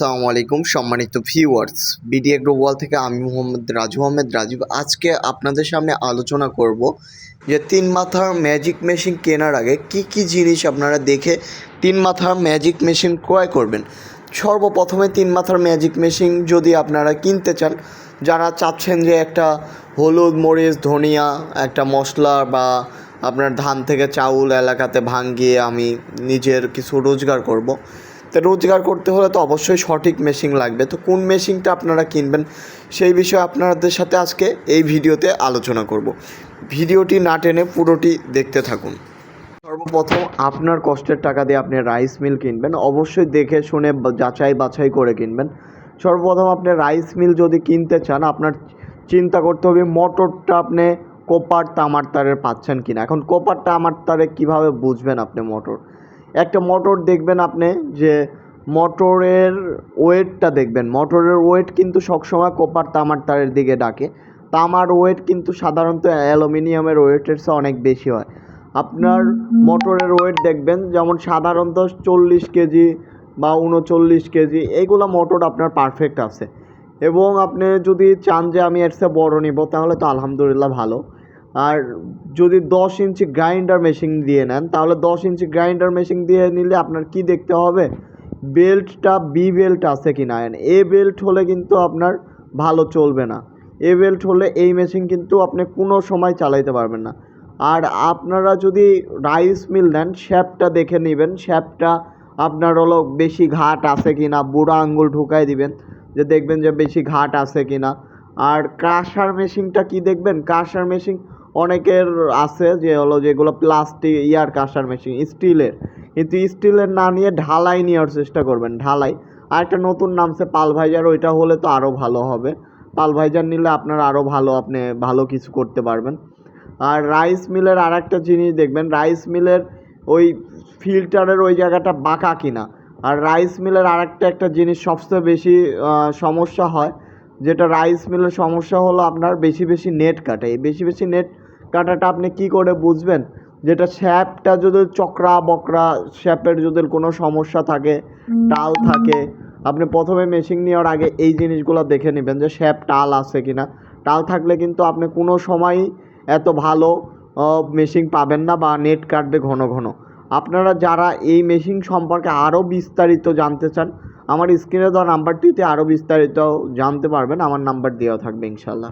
আসসালামু আলাইকুম সম্মানিত ভিউয়ার্স বিডি এগ্রো ওয়াল থেকে আমি মোহাম্মদ রাজু আহমেদ। রাজীব আজকে আপনাদের সামনে আলোচনা করব যে তিন মাথার ম্যাজিক মেশিন কেনার আগে কি কি জিনিস আপনারা দেখে তিন মাথার ম্যাজিক মেশিন ক্রয় করবেন। সর্বপ্রথমে তিন মাথার ম্যাজিক মেশিন যদি আপনারা কিনতে চান, যারা চাচ্ছেন যে একটা হলুদ, মরিচ, ধনিয়া, একটা মশলা বা আপনার ধান থেকে চাউল এলাকাতে ভাঙ্গিয়ে আমি নিজের কিছু রোজগার করব তো রোজগার করতে হলে তো অবশ্যই সঠিক মেশিন লাগবে। তো কোন মেশিনটা আপনারা কিনবেন সেই বিষয়ে আপনাদের সাথে আজকে এই ভিডিওতে আলোচনা করব। ভিডিওটি না টেনে পুরোটি দেখতে থাকুন। সর্বপ্রথম আপনার কষ্টের টাকা দিয়ে আপনি রাইস মিল কিনবেন। অবশ্যই দেখে শুনে যাচাই বাছাই করে কিনবেন। সর্বপ্রথম আপনি রাইস মিল যদি কিনতে চান, আপনার চিন্তা করতে হবে মোটরটা আপনি কোপার তামার তারের পাচ্ছেন কিনা। এখন কোপার তামার তারে কীভাবে বুঝবেন আপনি মোটর? একটা মোটর দেখবেন আপনি যে মোটরের ওয়েটটা দেখবেন। মোটরের ওয়েট কিন্তু সবসময় কোপার তামার তারের দিকে ডাকে। তামার ওয়েট কিন্তু সাধারণত অ্যালুমিনিয়ামের ওয়েটের চেয়ে অনেক বেশি হয়। আপনার মোটরের ওয়েট দেখবেন যেমন সাধারণত চল্লিশ কেজি বা উনচল্লিশ কেজি এইগুলো মোটর আপনার পারফেক্ট আছে। এবং আপনি যদি চান যে আমি এর চেয়ে বড় নিব তাহলে তো আলহামদুলিল্লাহ ভালো। আর যদি দশ ইঞ্চি গ্রাইন্ডার মেশিন দিয়ে নেন, তাহলে দশ ইঞ্চি গ্রাইন্ডার মেশিন দিয়ে নিলে আপনার কি দেখতে হবে? বেল্টটা বি বেল্ট আছে কি না এ বেল্ট হলে কিন্তু আপনার ভালো চলবে না। এ বেল্ট হলে এই মেশিন কিন্তু আপনি কোনো সময় চালাইতে পারবেন না। আর আপনারা যদি রাইস মিল নেন শ্যাপটা দেখে নেবেন। শ্যাপটা আপনার হলো বেশি ঘাট আছে কি না বুড়া আঙ্গুল ঢুকাই দিবেন, যে দেখবেন যে বেশি ঘাট আছে কি না আর ক্রাশার মেশিনটা কি দেখবেন? ক্রাশার মেশিন অনেকের আছে যে হলো যেগুলো প্লাস্টিক ইয়ার কাঁসার মেশিন স্টিলের। কিন্তু স্টিলের না নিয়ে ঢালাই নেওয়ার চেষ্টা করবেন, ঢালাই। আর একটা নতুন নামছে পালভাইজার ওইটা হলে তো আরও ভালো হবে। পালভাইজার নিলে আপনার আরও ভালো, আপনি ভালো কিছু করতে পারবেন। আর রাইস মিলের আর একটা জিনিস দেখবেন রাইস মিলের ওই ফিল্টারের ওই জায়গাটা বাঁকা কিনা। আর রাইস মিলের আর একটা একটা জিনিস সবচেয়ে বেশি সমস্যা হয়, যেটা রাইস মিলের সমস্যা হলো আপনার বেশি বেশি নেট কাটে। এই বেশি বেশি নেট কাটাটা আপনি কি করে বুঝবেন? যেটা শ্যাপটা যদি চকরা বকরা শ্যাপের যদি কোনো সমস্যা থাকে টাল থাকে আপনি প্রথমে মেশিন নেওয়ার আগে এই জিনিসগুলো দেখে নেবেন যে শ্যাপ টাল আছে কিনা। টাল থাকলে কিন্তু আপনি কোনো সময়ই এত ভালো মেশিন পাবেন না বা নেট কাটবে ঘন ঘন। আপনারা যারা এই মেশিন সম্পর্কে আরও বিস্তারিত জানতে চান আমার স্ক্রিনে দেওয়া নাম্বারটিতে আরও বিস্তারিত জানতে পারবেন আমার নাম্বার দেওয়া থাকবে ইনশাল্লাহ